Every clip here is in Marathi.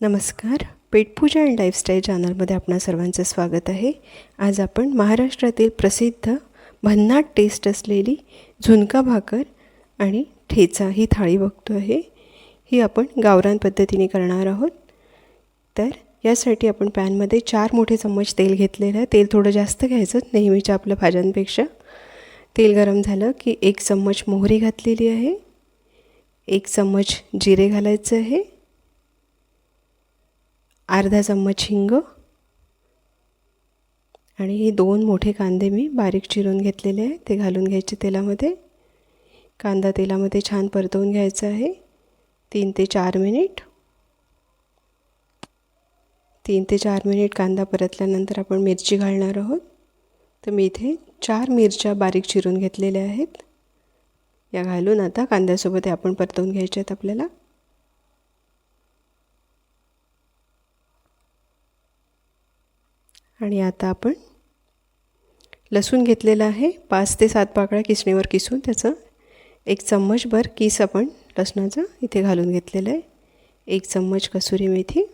नमस्कार. पेटपूजा अँड लाईफस्टाईल चॅनलमध्ये आपणा सर्वांचं स्वागत आहे. आज आपण महाराष्ट्रातील प्रसिद्ध भन्नाट टेस्ट असलेली झुणका भाकर आणि ठेचा ही थाळी बघतो आहे. ही आपण गावरान पद्धतीने करणार आहोत. तर यासाठी आपण पॅनमध्ये चार मोठे चम्मच तेल घेतलेलं आहे. तेल थोडं जास्त घ्यायचं नेहमीच्या आपल्या भाज्यांपेक्षा. तेल गरम झालं की एक चम्मच मोहरी घातलेली आहे. एक चम्मच जिरे घालायचं आहे. अर्धा चम्मच हिंग आणि हे दोन मोठे कांदे मी बारीक चिरून घेतलेले आहे. ते घालून घ्यायचे तेलामध्ये. कांदा तेलामध्ये छान परतवून घ्यायचा आहे. तीन ते चार मिनिट. तीन ते चार मिनिट कांदा परतल्यानंतर आपण मिरची घालणार आहोत. तर मी इथे चार मिरच्या बारीक चिरून घेतलेल्या आहेत. या घालून आता कांद्यासोबत आपण परतवून घ्यायच्या आहेत आपल्याला. आणि आता आपण लसूण घेतलेलं आहे. पाच ते सात पाकळ्या किसणीवर किसून त्याचं एक चम्मचभर किस आपण लसणाचं इथे घालून घेतलेलं आहे. एक चम्मच कसुरी मेथी.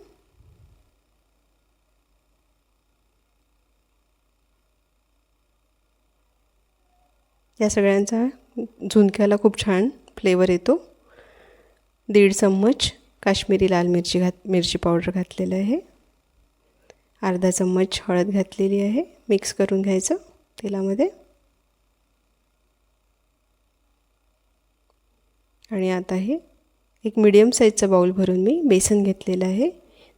या सगळ्यांचा झुणक्याला खूप छान फ्लेवर येतो. दीड चम्मच काश्मीरी लाल मिरची घात मिरची पावडर घातलेलं आहे. अर्धा चम्मच हळद घातलेली आहे. मिक्स करून घ्यायचं तेलामध्ये. आणि आता हे एक मिडियम साईजचा बाऊल भरून मी बेसन घेतलेलं आहे.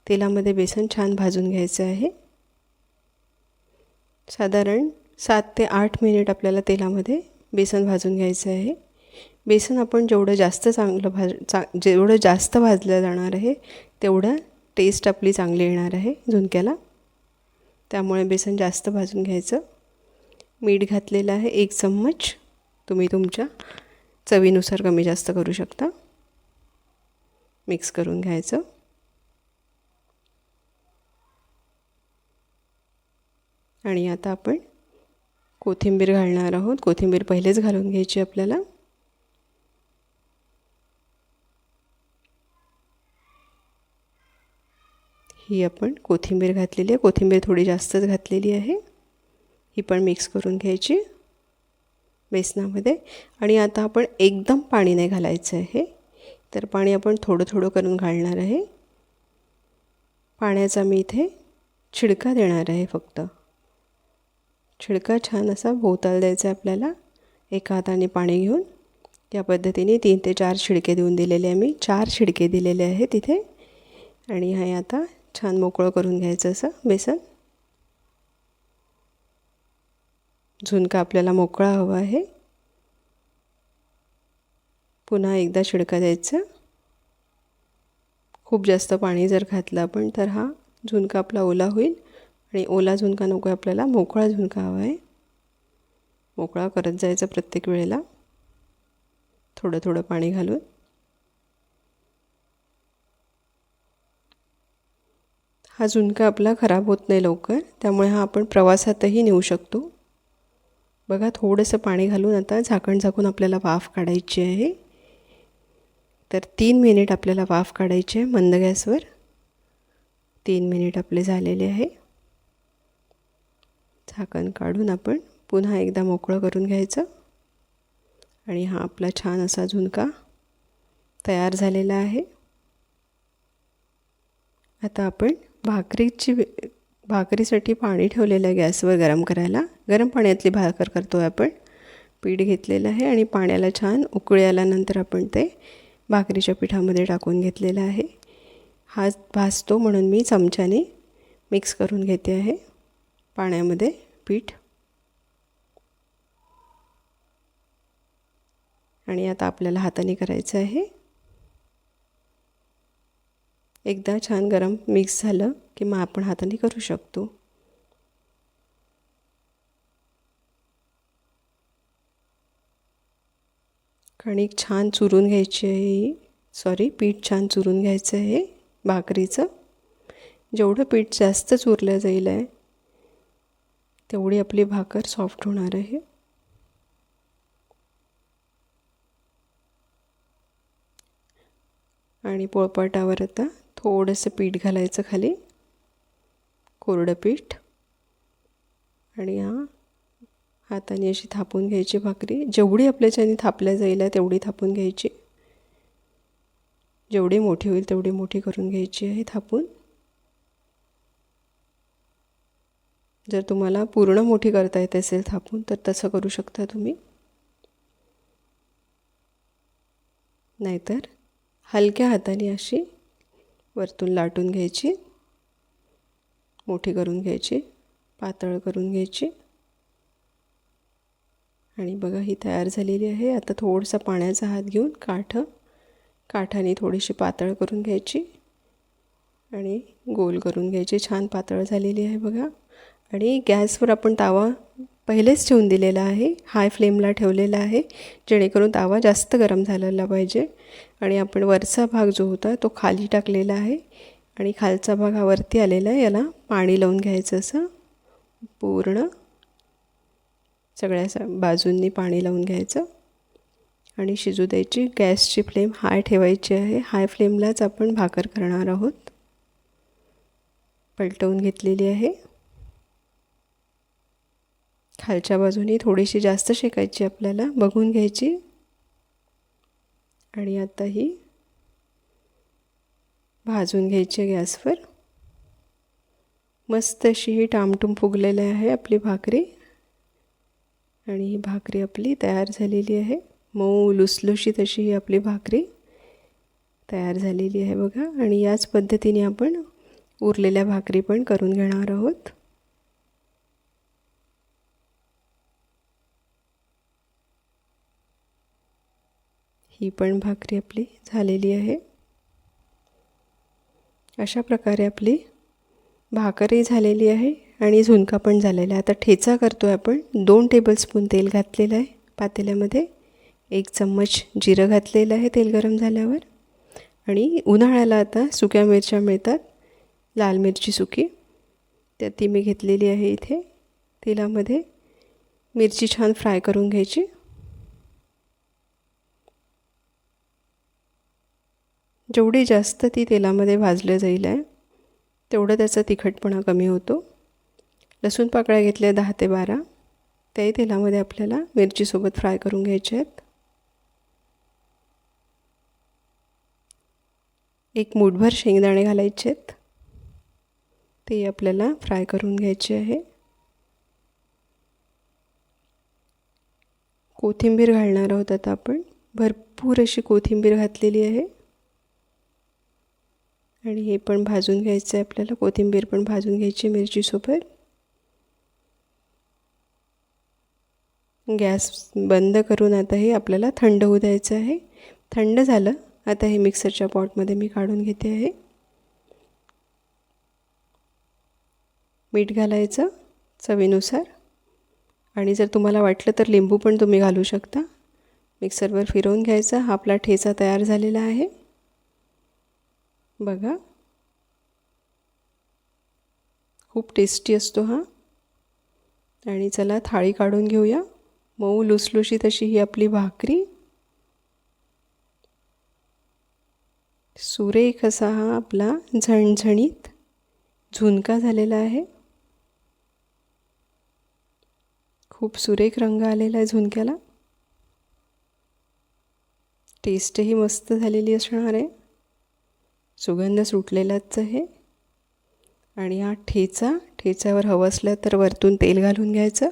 तेलामध्ये बेसन छान भाजून घ्यायचं आहे. साधारण सात ते आठ मिनिट आपल्याला तेलामध्ये बेसन भाजून घ्यायचं आहे. बेसन आपण जेवढं जास्त चांगलं भाज चा जेवढं जास्त भाजलं जाणार आहे तेवढं टेस्ट आपली चांगली येणार आहे झुणक्याला. त्यामुळे बेसन जास्त भाजून घ्यायचं. मीठ घातलेलं आहे एक चम्मच. तुम्ही तुमच्या चवीनुसार कमी जास्त करू शकता. मिक्स करून घ्यायचं. आणि आता आपण कोथिंबीर घालणार आहोत. कोथिंबीर पहिलेच घालून घ्यायची आपल्याला. ही आपण कोथिंबीर घातलेली आहे. कोथिंबीर थोडी जास्तच घातलेली आहे. ही पण मिक्स करून घ्यायची बेसनामध्ये. आणि आता आपण एकदम पाणी नाही घालायचं आहे. तर पाणी आपण थोडं थोडं करून घालणार आहे. पाण्याचा मी इथे छिडका देणार आहे फक्त. छिडका छान असा भोवताल द्यायचा आहे आपल्याला. एका हाताने पाणी घेऊन. या पद्धतीने तीन ते चार छिडके देऊन दिलेले आहे मी. चार छिडके दिलेले आहे तिथे आणि हे आता छान मोकळं करून घ्यायचं असं बेसन. झुणका आपल्याला मोकळा हवा आहे. पुन्हा एकदा शिडका द्यायचा. खूप जास्त पाणी जर घातलं आपण तर हा झुणका आपला ओला होईल आणि ओला झुणका नको आहे आपल्याला मोकळा झुणका हवा आहे. मोकळा करत जायचा प्रत्येक वेळेला. थोडं थोडं पाणी घालून. हा झुणका आपला खराब होत नाही लवकर त्यामुळे हा आपण प्रवासातही नेऊ शकतो. बघा थोडंसं पाणी घालून आता झाकण झाकून आपल्याला वाफ काढायची आहे. तर तीन मिनिट आपल्याला वाफ काढायची आहे मंद गॅसवर. तीन मिनिट आपले झालेले आहे. झाकण काढून आपण पुन्हा एकदा मोकळं करून घ्यायचं. आणि हा आपला छान असा झुणका तयार झालेला आहे. आता आपण भाकरीची भाकरीसाठी पाणी ठेवलेलं आहे गॅसवर गरम करायला. गरम पाण्यातली भाकर करतो आहे आपण. पीठ घेतलेलं आहे आणि पाण्याला छान उकळी आल्यानंतर आपण ते भाकरीच्या पिठामध्ये टाकून घेतलेलं आहे. हा भाजतो म्हणून मी चमच्याने मिक्स करून घेते आहे. पाण्यामध्ये पीठ. आणि आता आपल्याला हाताने करायचं आहे. एकदा छान गरम मिक्स झालं की मग आपण हाताने करू शकतो. कणिक छान चुरून घ्यायची आहे सॉरी पीठ छान चुरून घ्यायचं आहे भाकरीचं. जेवढं पीठ जास्त चुरलं जाईल आहे तेवढी आपली भाकर सॉफ्ट होणार आहे. आणि पोळपाटावर आता थोडंसं पीठ घालायचं खाली. कोरडं पीठ. आणि हा हाताने अशी थापून घ्यायची भाकरी. जेवढी आपल्याच्याने थापल्या जाईल तेवढी थापून घ्यायची. जेवढी मोठी होईल तेवढी मोठी करून घ्यायची आहे थापून. जर तुम्हाला पूर्ण मोठी करता येत असेल थापून तर तसं करू शकता तुम्ही. नाहीतर हलक्या हाताने अशी वरतून लाटून घ्यायची. मोठी करून घ्यायची. पातळ करून घ्यायची. आणि बघा ही तयार झालेली आहे. आता थोडंसं पाण्याचा हात घेऊन काठ काठाने थोडीशी पातळ करून घ्यायची. आणि गोल करून घ्यायची. छान पातळ झालेली आहे बघा. आणि गॅसवर आपण तावा पहिलेच ठेवून दिलेला आहे. हाय फ्लेमला ठेवलेला आहे. जेणेकरून तावा जास्त गरम झालेला पाहिजे. आणि आपण वरचा भाग जो होता तो खाली टाकलेला आहे. आणि खालचा भाग हा वरती आलेला आहे. याला पाणी लावून घ्यायचं असं. पूर्ण. सगळ्या बाजूंनी पाणी लावून घ्यायचं. आणि शिजू द्यायची. गॅसची फ्लेम हाय ठेवायची आहे. हाय फ्लेमलाच आपण भाकर करणार आहोत. पलटवून घेतलेली आहे. खालच्या बाजूनी थोडीशी जास्त शेकायची आपल्याला. बघून घ्यायची. आणि आता ही भाजून घ्यायची गॅसवर. मस्त अशी ही टामटूम फुगलेली आहे आपली भाकरी. आणि ही भाकरी आपली तयार झालेली आहे. मऊ लुसलुशीत अशी ही आपली भाकरी तयार झालेली आहे बघा. आणि याच पद्धतीने आपण उरलेल्या भाकरी पण करून घेणार आहोत. ही पण भाकरी आपली झालेली आहे. अशा प्रकारे आपली भाकरही झालेली आहे आणि झुणका पण झालेला आहे. आता ठेचा करतो आहे आपण. दोन टेबलस्पून तेल घातलेलं आहे पातेल्यामध्ये. एक चम्मच जिरं घातलेलं आहे तेल गरम झाल्यावर. आणि उन्हाळ्याला आता सुक्या मिरच्या मिळतात. लाल मिरची सुकी. त्या ती मी घेतलेली आहे इथे. तेलामध्ये मिरची छान फ्राय करून घ्यायची. जेवढी जास्त ती तेलामध्ये भाजलं जाईल आहे तेवढं त्याचा तिखटपणा कमी होतो. लसूण पाकळ्या घेतल्या दहा ते बारा. त्याही तेलामध्ये आपल्याला मिरचीसोबत फ्राय करून घ्यायचे आहेत. एक मूठभर शेंगदाणे घालायचे आहेत. ते आपल्याला फ्राय करून घ्यायचे आहे. कोथिंबीर घालणार आहोत आता आपण. भरपूर अशी कोथिंबीर घातलेली आहे. आणि हे पण भाजून घ्यायचं आहे आपल्याला. कोथिंबीर पण भाजून घ्यायची मिरचीसोबत. गॅस बंद करून आता हे आपल्याला थंड होऊ द्यायचं आहे. थंड झालं आता हे मिक्सरच्या पॉटमध्ये मी काढून घेते आहे. मीठ घालायचं चवीनुसार. आणि जर तुम्हाला वाटलं तर लिंबू पण तुम्ही घालू शकता. मिक्सरवर फिरवून घ्यायचा. हा आपला ठेचा तयार झालेला आहे. बघा. खूप टेस्टी असतो हा. आणि चला थाळी काढून घेऊया. मऊ लुसलुशीत अशी ही आपली भाकरी. सुरेख असा हा आपला झणझणीत झुणका झालेला आहे. खूप सुरेख रंग आलेला आहे झुणक्याला. टेस्टही मस्त झालेली असणार आहे. सुगंध सुटलेलाच आहे. आणि हा ठेचा ठेच्यावर हवं असलं तर वरतून तेल घालून घ्यायचं.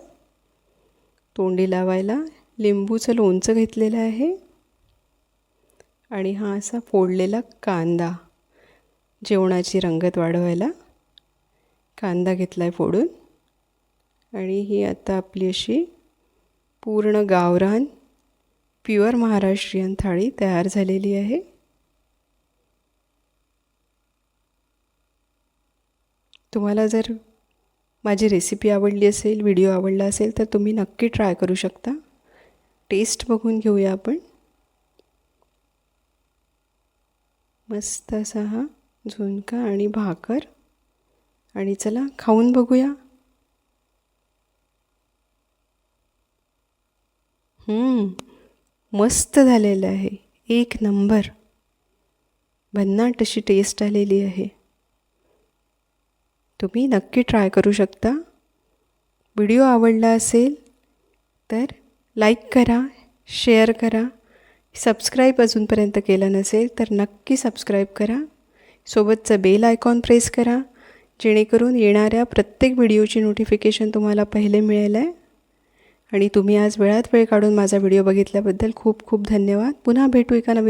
तोंडी लावायला लिंबूचं लोणचं घेतलेलं आहे. आणि हा असा फोडलेला कांदा जेवणाची रंगत वाढवायला कांदा घेतला आहे फोडून. आणि ही आता आपली अशी पूर्ण गावरान प्युअर महाराष्ट्रीयन थाळी तयार झालेली आहे. तुम्हाला जर माझी रेसिपी आवडली असेल व्हिडिओ आवडला असेल तर तुम्ही नक्की ट्राय करू शकता. टेस्ट बघून घेऊया आपण. मस्त असा हा झुणका आणि भाकर. आणि चला खाऊन बघूया. मस्त झालेलं आहे. एक नंबर. भन्नाट अशी टेस्ट आलेली आहे. तुम्ही नक्की ट्राय करू शकता. व्हिडिओ आवडला असेल तर लाईक करा शेअर करा. सबस्क्राईब अजूनपर्यंत केलं नसेल तर नक्की सबस्क्राईब करा. सोबतचं बेल आयकॉन प्रेस करा जेणेकरून येणाऱ्या प्रत्येक व्हिडिओची नोटिफिकेशन तुम्हाला पहिले मिळेल आहे आणि तुम्ही आज वेळात वेळ काढून माझा व्हिडिओ बघितल्याबद्दल खूप खूप धन्यवाद. पुन्हा भेटू एका नवीन